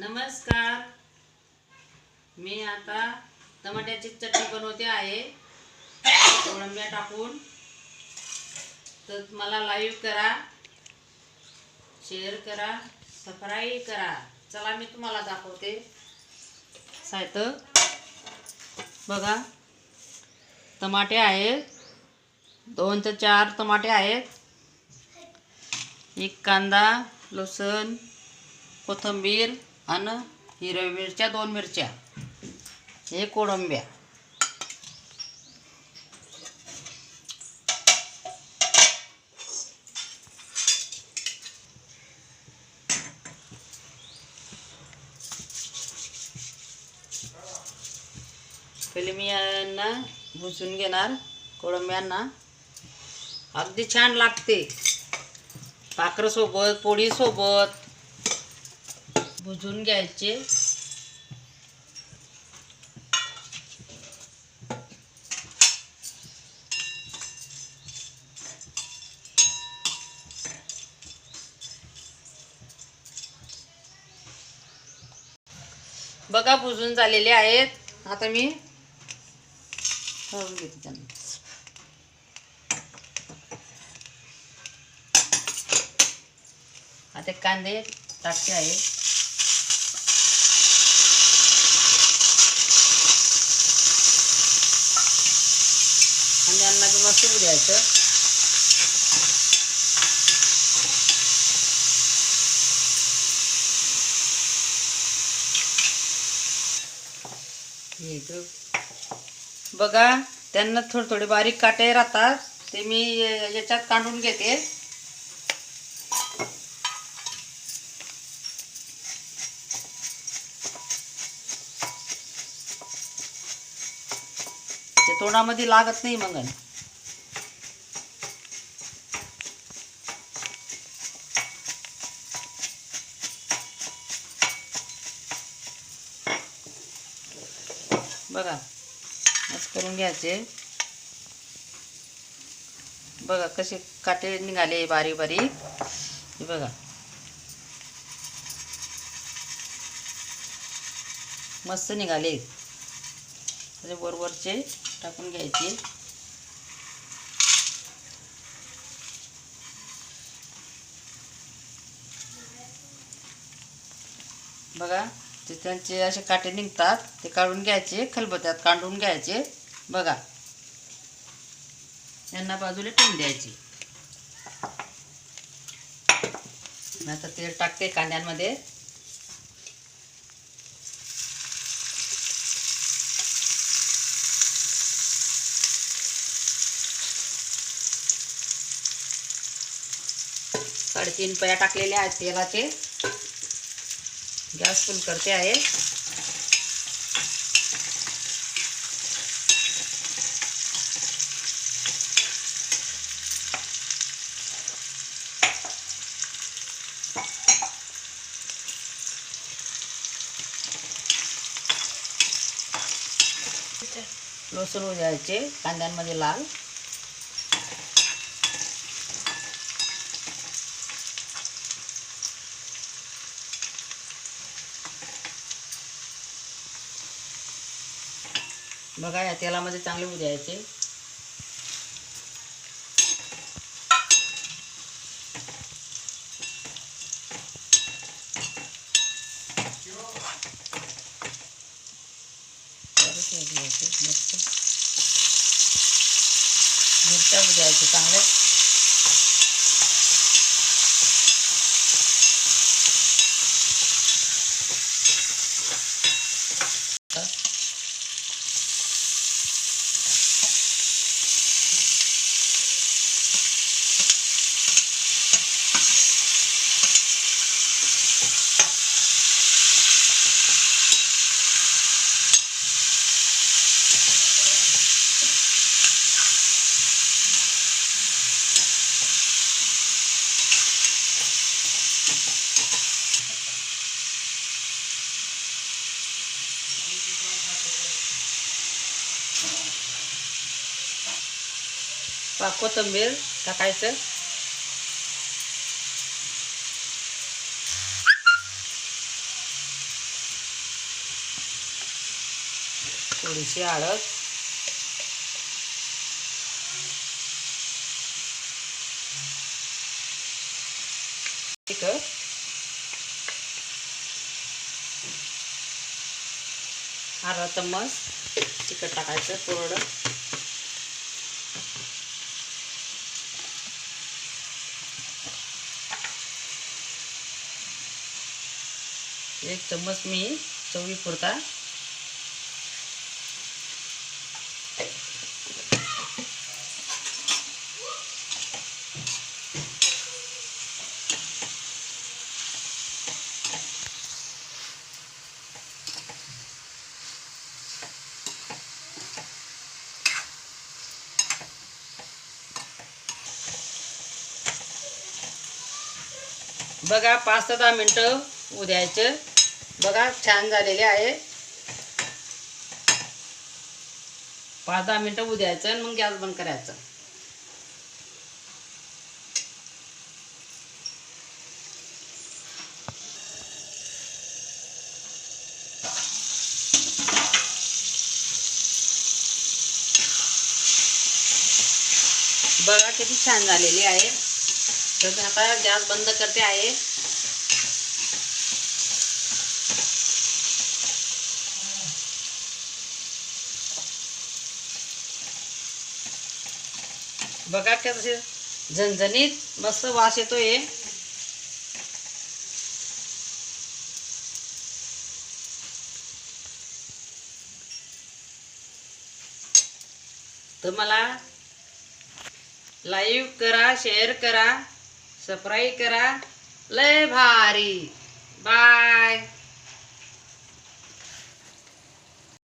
नमस्कार. मी आता टमाट्याची चटणी बनवते आहे. कोळंब्या टाकून. तर मला लाईव्ह करा. शेअर करा. सबस्क्राईब करा. चला मी तुम्हाला दाखवते. साहित्य. बघा. टमाटे आहेत. दोन ते चार टमाटे आहेत. एक कांदा लसूण कोथिंबीर आणि हिरव्या मिरच्या दोन मिरच्या. हे कोळंब्या. पहिले मी यांना भुसून घेणार कोळंब्यांना. अगदी छान लागते. पाखरसोबत पोळीसोबत. भुजून घ्यायचे. बघा भुजून झालेले आहेत. आता मी करून घेते त्यांना. आता कांदे टाकते आहे. कांद्यांना द्यायचं बघा त्यांना थोडे थोडे बारीक काटे राहतात ते मी याच्यात काढून घेते. ते तोंडामध्ये लागत नाही मग बघा असं करून घ्यायचे. बघा कसे काटे निघाले बारीक बारीक. हे बघा. मस्त निघाले. असे वरवरचे टाकून घ्यायचे. बघा. ते त्यांचे असे काटे निघतात ते काढून घ्यायचे खलबत्यात काढून घ्यायचे. बघा. यांना बाजूला ठेवून द्यायची. मी आता तेल टाकते कांद्यांमध्ये. साडेतीन पया टाकलेल्या आहेत तेलाचे. गॅस फुल करते आहे. लसूण होऊ द्यायचे कांद्यांमध्ये लाल. बघा या तेलामध्ये चांगले होऊ द्यायचे. मिरच्या होऊ चांगले. कोथंबीर टाकायचं. थोडीशी हळद तिखट. अर्धा चम्मच तिखट टाकायचं कोरडं. एक चम्मच मी चवी पुरता. बघा पाच ते दहा मिनटं उद्यायचं. बघा छान झालेले आहे. पाच दहा मिनटं उद्यायचं आणि मग गॅस बंद करायचं. बघा किती छान झालेली आहे. तर आता गॅस बंद करते आहे. बघा कसे झणझणीत मस्त वास येतोय. तर मला लाईव्ह करा शेअर करा सबस्क्राईब करा. लय भारी. बाय